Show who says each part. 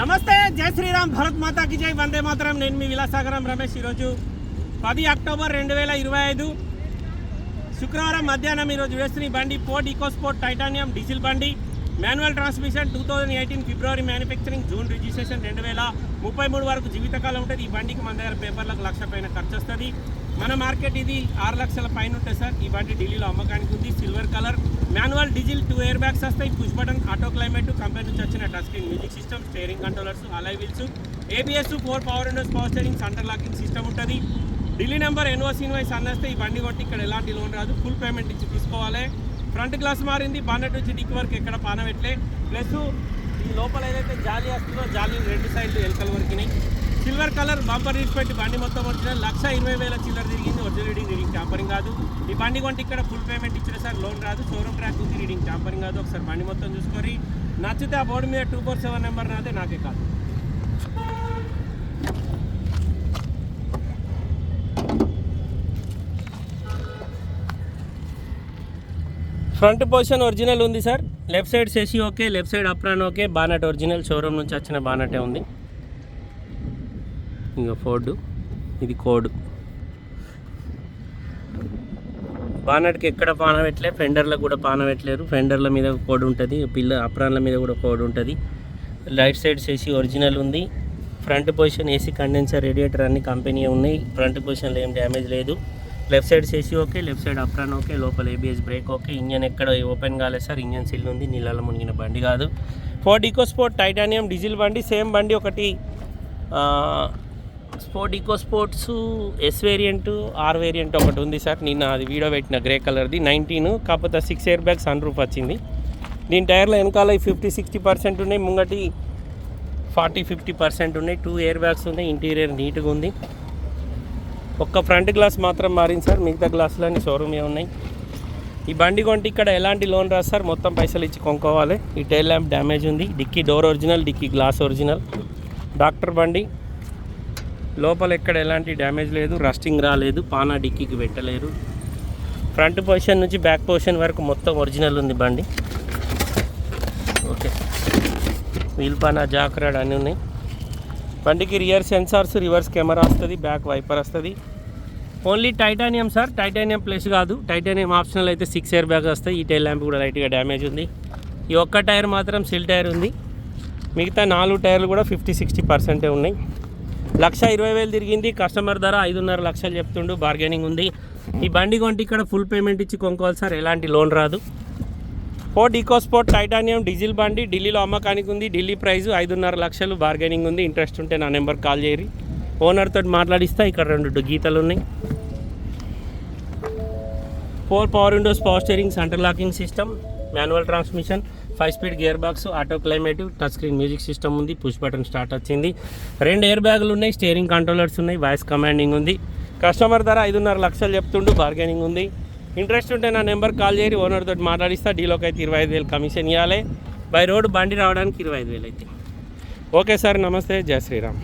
Speaker 1: నమస్తే జై శ్రీరామ్ భరత్ మాతాకి జై వందే మాతరం. నేను మీ విలాసాగరం రమేష్ ఈరోజు పది అక్టోబర్ రెండు వేల ఇరవై ఐదు శుక్రవారం మధ్యాహ్నం ఈరోజు వేస్తున్న ఈ బండి పోర్ట్ ఈకోస్పోర్ట్ టైటానియం డీజిల్ బండి. Manual transmission two thousand eighteen February manufacturing June registration రెండు వేల ముప్పై మూడు వరకు జీవితకాలం ఉంటుంది. ఈ బండికి మన దగ్గర పేపర్లకు లక్ష పైన ఖర్చు వస్తుంది. మన మార్కెట్ ఇది ఆరు లక్షల పైన ఉంటుంది సార్. ఈ బండి ఢిల్లీలో అమ్మకానికి ఉంది. Silver colour manual diesel two air bags వస్తాయి. Push button auto climate company నుంచి వచ్చిన touch screen music system steering controllers alloy wheels ABS four power windows power steering centre locking system ఉంటుంది. ఢిల్లీ నెంబర్ ఎన్ఓసి ఇన్వాయిస్ అన్నేస్తే ఈ బండి కొట్టి ఇక్కడ ఎలాంటి లోన్ రాదు. ఫుల్ పేమెంట్ ఇచ్చి తీసుకోవాలి. ఫ్రంట్ గ్లాస్ మారింది. బానెట్ నుంచి డిక్ వరకు ఎక్కడ పానవెట్లే ప్లస్ ఈ లోపల ఏదైతే జాలి వస్తుందో జాలి రెండు సైడ్లు ఎలకల వరకునాయి సిల్వర్ కలర్ బంపర్ రీచ్ పెట్టి బండి మొత్తం వచ్చిన లక్ష ఇరవై వేల చిల్లర తిరిగింది ఒరిజినల్ రీడింగ్ రీడింగ్ ట్యాంపరింగ్ కాదు. ఈ బండి కొంటే ఇక్కడ ఫుల్ పేమెంట్ ఇచ్చిన సార్ లోన్ రాదు షోరూమ్ ట్రాక్ ఉంది రీడింగ్ ట్యాంపరింగ్ కాదు. ఒకసారి బండి మొత్తం చూసుకొని నచ్చితే ఆ బోర్డు మీద టూ ఫోర్ సెవెన్ నెంబర్ నాదే నాకే కాదు. ఫ్రంట్ పొజిషన్ ఒరిజినల్ ఉంది sir. Left side సెసి okay left side apron okay. Bonnet original showroom నుంచి వచ్చిన బానటే ఉంది. ఇంకా ఫోర్డు ఇది కోడ్ బానట్కి ఎక్కడ పాన పెట్టలే కూడా పాన పెట్టలేరు. ఫెండర్ల మీద కోడ్ ఉంటుంది పిల్ల అప్రాన్ల మీద కూడా కోడ్ ఉంటుంది. లైట్ సైడ్ చేసి ఒరిజినల్ ఉంది. Front position AC condenser radiator అన్ని కంపెనీ ఉన్నాయి. ఫ్రంట్ పొజిషన్లో ఏం డ్యామేజ్ లేదు. లెఫ్ట్ సైడ్ చేసి okay left side apron okay లోపల ఏబిఎస్ బ్రేక్ ఓకే. ఇంజన్ ఎక్కడ ఓపెన్ కాలేదు సార్ ఇంజన్ సిల్ ఉంది నీళ్ళలో మునిగిన బండి కాదు. Ford EcoSport titanium diesel బండి సేమ్ బండి ఒకటి sport EcoSports S variant R variant ఒకటి ఉంది సార్. నిన్న అది వీడియో పెట్టిన గ్రే కలర్ది. నైన్టీన్ కాకపోతే six air bag sun roof వచ్చింది. దీని టైర్లో వెనకాల ఫిఫ్టీ సిక్స్టీ పర్సెంట్ ఉన్నాయి. ముంగటి ఫార్టీ ఫిఫ్టీ పర్సెంట్ ఉన్నాయి. టూ ఇయర్ బ్యాగ్స్ ఉన్నాయి. ఇంటీరియర్ నీట్గా ఉంది. ఒక్క ఫ్రంట్ గ్లాస్ మాత్రం మారింది సార్. మిగతా గ్లాసులన్నీ షోరూమే ఉన్నాయి. ఈ బండి కొంటే ఇక్కడ ఎలాంటి లోన్ రాదు సార్. మొత్తం పైసలు ఇచ్చి కొనుక్కోవాలి. ఈ టైల్ ల్యాంప్ డ్యామేజ్ ఉంది. Dicky door original dicky glass original doctor బండి. లోపల ఎక్కడ ఎలాంటి డ్యామేజ్ లేదు రస్టింగ్ రాలేదు పానా డిక్కీకి పెట్టలేరు. ఫ్రంట్ పొజిషన్ నుంచి బ్యాక్ పొజిషన్ వరకు మొత్తం ఒరిజినల్ ఉంది బండి. ఓకే. వీల్ పానా జాక్రాడ్ అన్నీ ఉన్నాయి. బండికి రియర్ సెన్సార్స్ రివర్స్ కెమెరా వస్తుంది బ్యాక్ వైపర్ వస్తుంది. Only titanium sir titanium plus కాదు. టైటానియం ఆప్షనల్ అయితే సిక్స్ ఇయర్ బ్యాగ్ వస్తాయి. ఈ టైర్ ల్యాంప్ కూడా లైట్గా డ్యామేజ్ ఉంది. ఈ ఒక్క టైర్ మాత్రం సిల్ టైర్ ఉంది. మిగతా నాలుగు టైర్లు కూడా ఫిఫ్టీ సిక్స్టీ పర్సెంటే ఉన్నాయి. లక్ష ఇరవై వేలు తిరిగింది. కస్టమర్ ధర ఐదున్నర లక్షలు చెప్తుండు. బార్గెనింగ్ ఉంది. ఈ బండి కొంటే ఇక్కడ ఫుల్ పేమెంట్ ఇచ్చి కొనుక్కోవాలి సార్. ఎలాంటి లోన్ రాదు. ఫోర్డ్ ఈకోస్పోర్ట్ టైటానియం డీజిల్ బండి ఢిల్లీలో అమ్మకానికి ఉంది. ఢిల్లీ ప్రైస్ ఐదున్నర లక్షలు. బార్గెనింగ్ ఉంది. ఇంట్రెస్ట్ ఉంటే నా నెంబర్ కాల్ చేయరి ఓనర్తో మాట్లాడిస్తా. ఇక్కడ రెండు గీతలు ఉన్నాయి. Four power windows power steering centre locking system manual transmission. Five speed gear box auto climate touch screen music system ఉంది పుష్ బటన్ స్టార్ట్ వచ్చింది. రెండు ఎయిర్ బ్యాగులు ఉన్నాయి స్టీరింగ్ కంట్రోలర్స్ ఉన్నాయి వాయిస్ కమాండింగ్ ఉంది. కస్టమర్ ధర ఐదున్నర లక్షలు చెప్తుండు బార్గెనింగ్ ఉంది. ఇంట్రెస్ట్ ఉంటే నా నెంబర్ కాల్ చేసి ఓనర్ తోటి మాట్లాడిస్తా డీలోకి అయితే ఇరవై ఐదు వేలు కమిషన్ ఇవ్వాలి బై రోడ్ బండి రావడానికి ఇరవై ఐదు వేలు అయితే. ఓకే సార్ నమస్తే జై శ్రీరామ్.